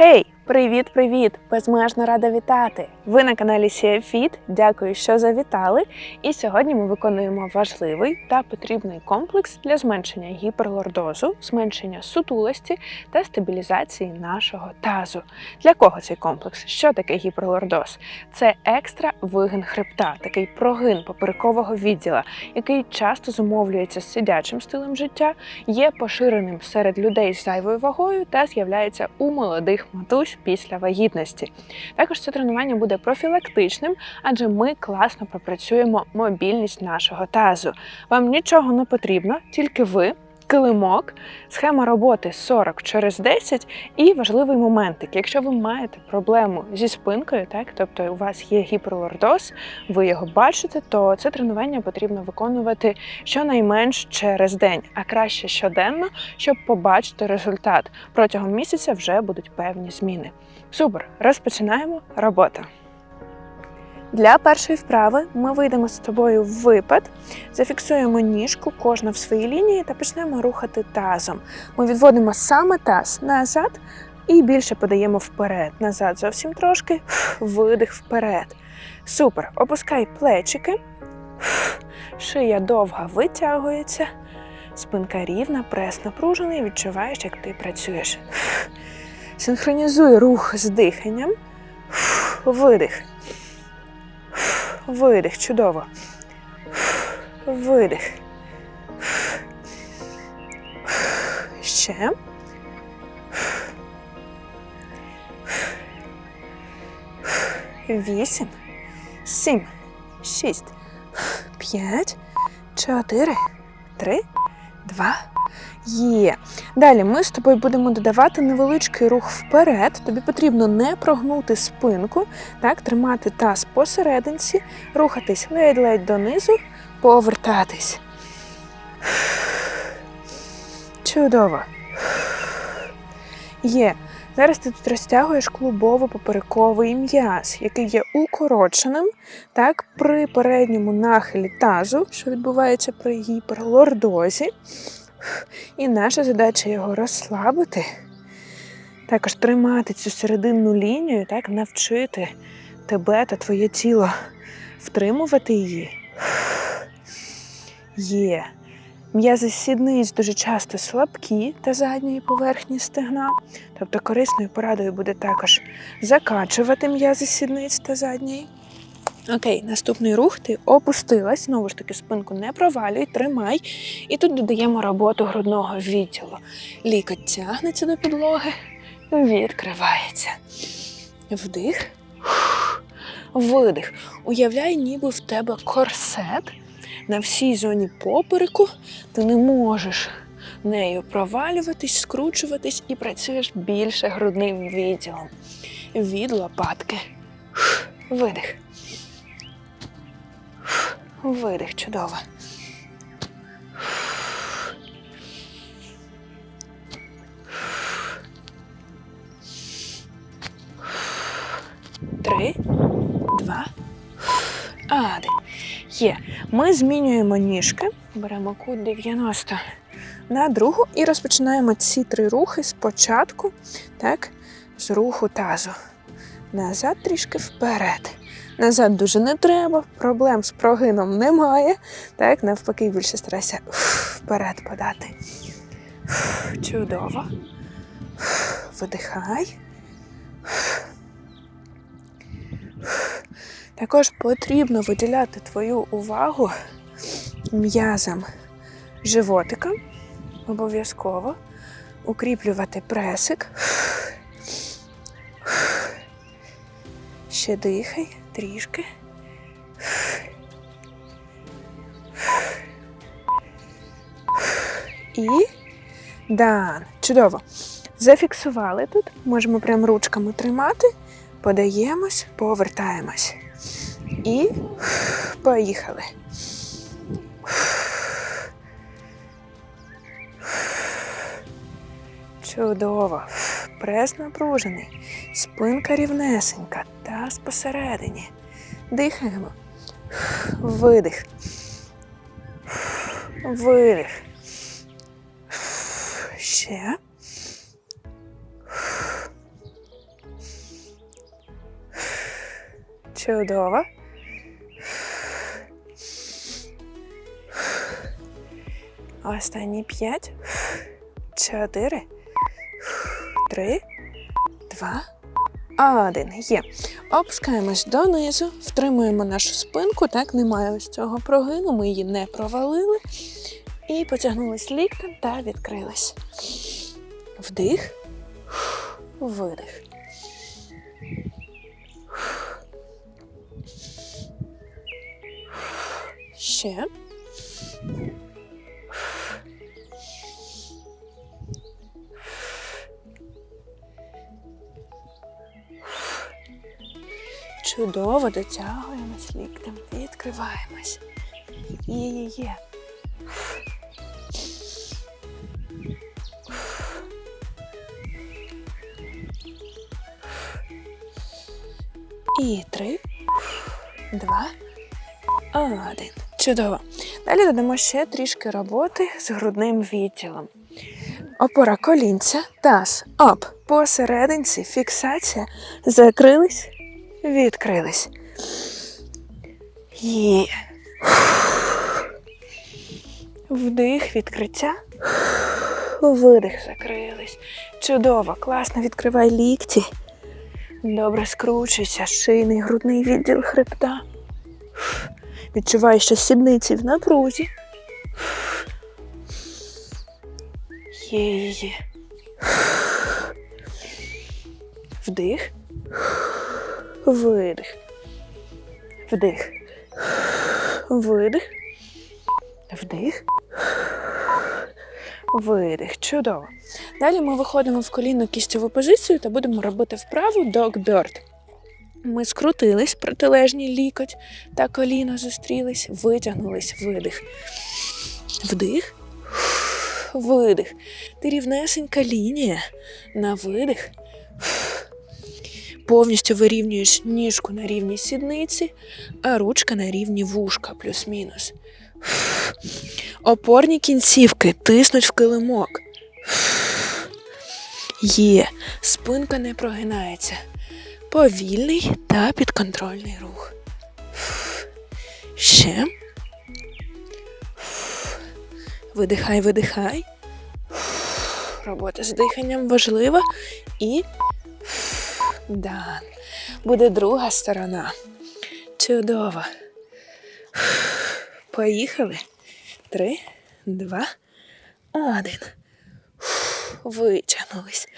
Hey, привіт-привіт! Безмежно рада вітати! Ви на каналі CFIT. Дякую, що завітали. І сьогодні ми виконуємо важливий та потрібний комплекс для зменшення гіперлордозу, зменшення сутулості та стабілізації нашого тазу. Для кого цей комплекс? Що таке гіперлордоз? Це екстра вигин хребта, такий прогин поперекового відділа, який часто зумовлюється сидячим стилем життя, є поширеним серед людей з зайвою вагою та з'являється у молодих матусь після вагітності. Також це тренування буде профілактичним, адже ми класно пропрацюємо мобільність нашого тазу. Вам нічого не потрібно, тільки ви. Килимок, схема роботи 40 через 10 і важливий моментик. Якщо ви маєте проблему зі спинкою, так тобто у вас є гіперлордоз, ви його бачите, то це тренування потрібно виконувати щонайменш через день, а краще щоденно, щоб побачити результат. Протягом місяця вже будуть певні зміни. Супер, розпочинаємо роботу. Для першої вправи ми вийдемо з тобою в випад, зафіксуємо ніжку, кожна в своїй лінії, та почнемо рухати тазом. Ми відводимо саме таз назад і більше подаємо вперед. Назад зовсім трошки, видих вперед. Супер. Опускай плечики, шия довга витягується, спинка рівна, прес напружений, відчуваєш, як ти працюєш. Синхронізуй рух з диханням. Видих. Видих. Чудово. Видих. Ще. Вісім, сім, шість, п'ять, чотири, три, два. Є. Далі ми з тобою будемо додавати невеличкий рух вперед. Тобі потрібно не прогнути спинку, так, тримати таз посерединці, рухатись ледь-ледь донизу, повертатись. Чудово. Є. Зараз ти тут розтягуєш клубово-поперековий м'яз, який є укороченим, так, при передньому нахилі тазу, що відбувається при гіперлордозі. І наша задача його розслабити, також тримати цю серединну лінію, так, навчити тебе та твоє тіло втримувати її. Є. М'язи сідниць дуже часто слабкі та задньої поверхні стегна. Тобто корисною порадою буде також закачувати м'язи сідниць та задньої. Окей, наступний рух. Ти опустилась, знову ж таки, спинку не провалюй, тримай. І тут додаємо роботу грудного відділу. Лікоть тягнеться до підлоги, відкривається. Вдих, видих. Уявляй, ніби в тебе корсет на всій зоні попереку. Ти не можеш нею провалюватись, скручуватись і працюєш більше грудним відділом. Від лопатки. Видих. Видих, чудово. Три, два, один. Є. Ми змінюємо ніжки, беремо кут 90 на другу і розпочинаємо ці три рухи спочатку, так, з руху тазу. Назад трішки вперед. Назад дуже не треба, проблем з прогином немає. Так, навпаки, більше старайся вперед подати. Чудово. Видихай. Також потрібно виділяти твою увагу м'язам животика. Обов'язково укріплювати пресик. Ще дихай трішки. І дан. Чудово. Зафіксували тут. Можемо прям ручками тримати. Подаємось, повертаємось. І поїхали. Чудово. Прес напружений. Спинка рівнесенька таз посередині. Дихаємо. Видих. Видих. Ще. Чудово. Останні п'ять, чотири, три, два один. Є. Опускаємось донизу, втримуємо нашу спинку, так, немає ось цього прогину, ми її не провалили. І потягнулись ліктем та відкрились. Вдих, видих. Ще. Чудово дотягуємось ліктем, відкриваємось. Є-є-є. І три, два, один. Чудово. Далі додамо ще трішки роботи з грудним відділом. Опора колінця, таз, оп, посерединці, фіксація, закрились, відкрились. Є. Вдих, відкриття. Видих, закрились. Чудово, класно, відкривай лікті. Добре скручуйся, шийний, грудний відділ хребта. Відчувай, що сідниці в напрузі. Є, є, є. Вдих. Видих. Вдих. Видих. Вдих. Видих. Чудово. Далі ми виходимо в колінно кістьову позицію та будемо робити вправу Bird. Ми скрутились, протилежній лікоть та коліно зустрілись, витягнулись, видих. Вдих, видих. Ти рівнесенька лінія на видих. Повністю вирівнюєш ніжку на рівні сідниці, а ручка на рівні вушка, плюс-мінус. Опорні кінцівки тиснуть в килимок. Є, спинка не прогинається. Повільний та підконтрольний рух. Ще. Видихай, видихай. Робота з диханням важлива. І дан. Буде друга сторона. Чудово. Поїхали. Три, два, один. Витягнулись.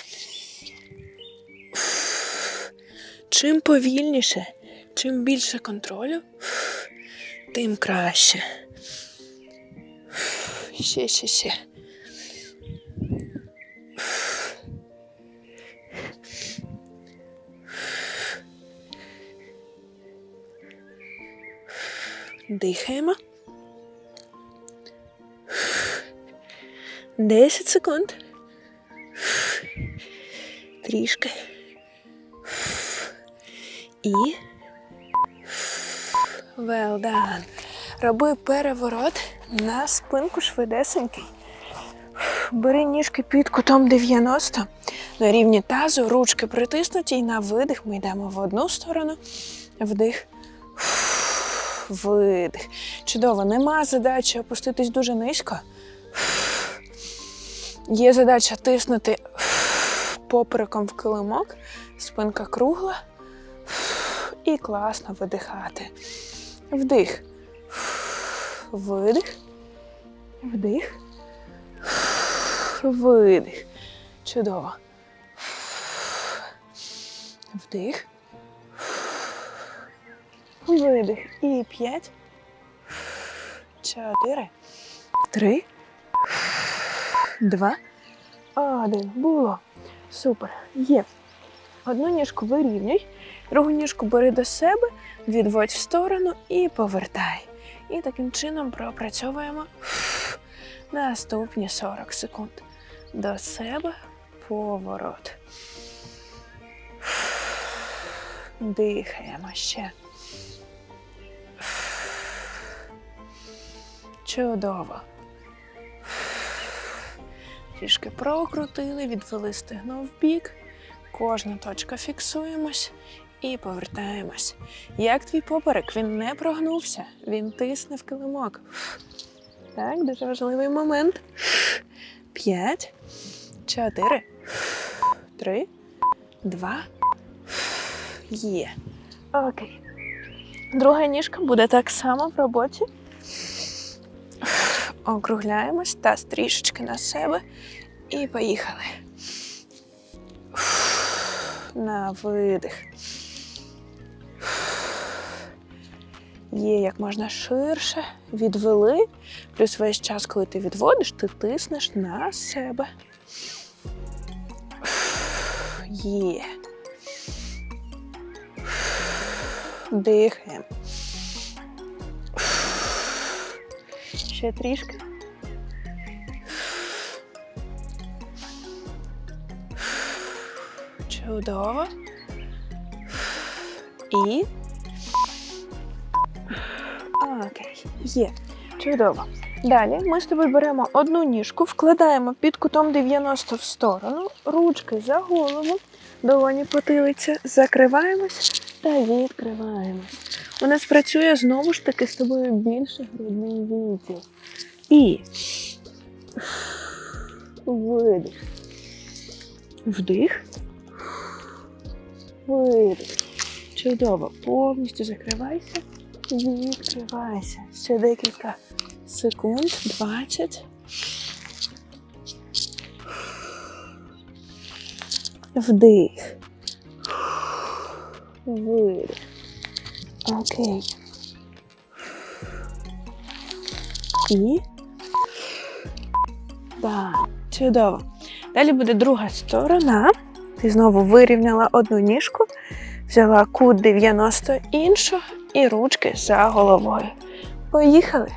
Чим повільніше, чим більше контролю, тим краще. Ще, ще, ще. Дихаємо. 10 секунд. Трішки. І well done. Роби переворот на спинку швидесенький. Бери ніжки під кутом 90 на рівні тазу, ручки притиснуті і на видих ми йдемо в одну сторону, вдих, видих. Чудово, нема задачі опуститись дуже низько. Є задача тиснути попереком в килимок, спинка кругла. І класно видихати. Вдих. Видих. Вдих. Видих. Чудово. Вдих. Видих. І п'ять. Чотири. Три. Два. Один. Було. Супер. Є. Одну ніжку вирівнюй, другу ніжку бери до себе, відводь в сторону і повертай. І таким чином пропрацьовуємо наступні 40 секунд. До себе поворот. Дихаємо ще. Чудово. Трішки прокрутили, відвели стегно в бік. Кожна точка фіксуємось І повертаємось. Як твій поперек? Він не прогнувся, він тисне в килимок. Так, дуже важливий момент. П'ять, чотири, три, два. Є. Окей. Друга ніжка буде так само в роботі. Округляємось та трішечки на себе. І поїхали. На видих. Є як можна ширше, відвели. Плюс весь час, коли ти відводиш, ти тиснеш на себе. Є. Дихаємо. Ще трішки. Чудово. І. Окей, є. Чудово. Далі ми з тобою беремо одну ніжку, вкладаємо під кутом 90 в сторону, ручки за голову, долоні потилиця, закриваємось та відкриваємось. У нас працює знову ж таки з тобою більше грудний відділ. І видих. Вдих. Видих. Чудово. Повністю закривайся. Відкривайся. Ще декілька секунд. 20. Вдих. Видих. Окей. І. Да. Чудово. Далі буде друга сторона. Ти знову вирівняла одну ніжку, взяла кут 90 іншу і ручки за головою. Поїхали.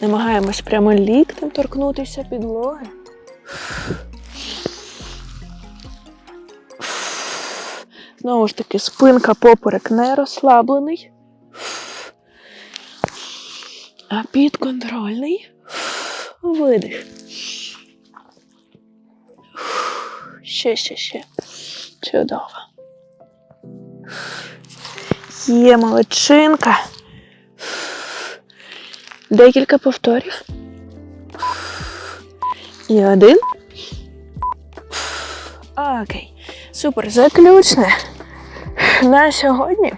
Намагаємось прямо ліктем торкнутися підлоги. Знову ж таки, спинка поперек не розслаблений, а підконтрольний видих. Ще, ще, ще. Чудово. Є молодчинка. Декілька повторів. І один. Окей. Супер. Заключне. На сьогодні.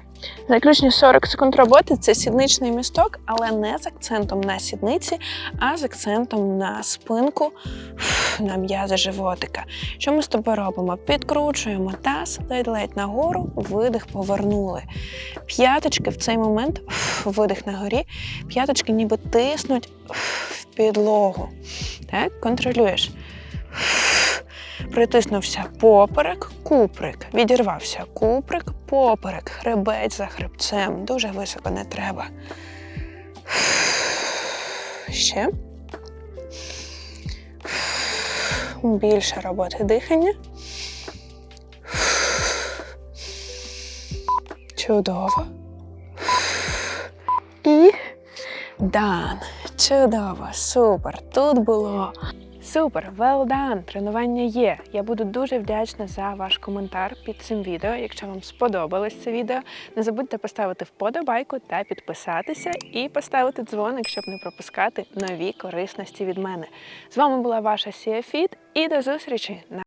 Заключні 40 секунд роботи це сідничний місток, але не з акцентом на сідниці, а з акцентом на спинку, на м'язи животика. Що ми з тобою робимо? Підкручуємо таз, ледь-ледь нагору, видих повернули. П'яточки в цей момент, видих на горі, п'яточки ніби тиснуть в підлогу. Так, контролюєш. Притиснувся поперек, куприк. Відірвався куприк, поперек, хребець за хребцем. Дуже високо не треба. Ще. Більше роботи дихання. Чудово. І дан. Чудово, супер. Тут було Супер, well done! Тренування є. Я буду дуже вдячна за ваш коментар під цим відео. Якщо вам сподобалось це відео, не забудьте поставити вподобайку та підписатися і поставити дзвоник, щоб не пропускати нові корисності від мене. З вами була ваша Сія Фіт і до зустрічі на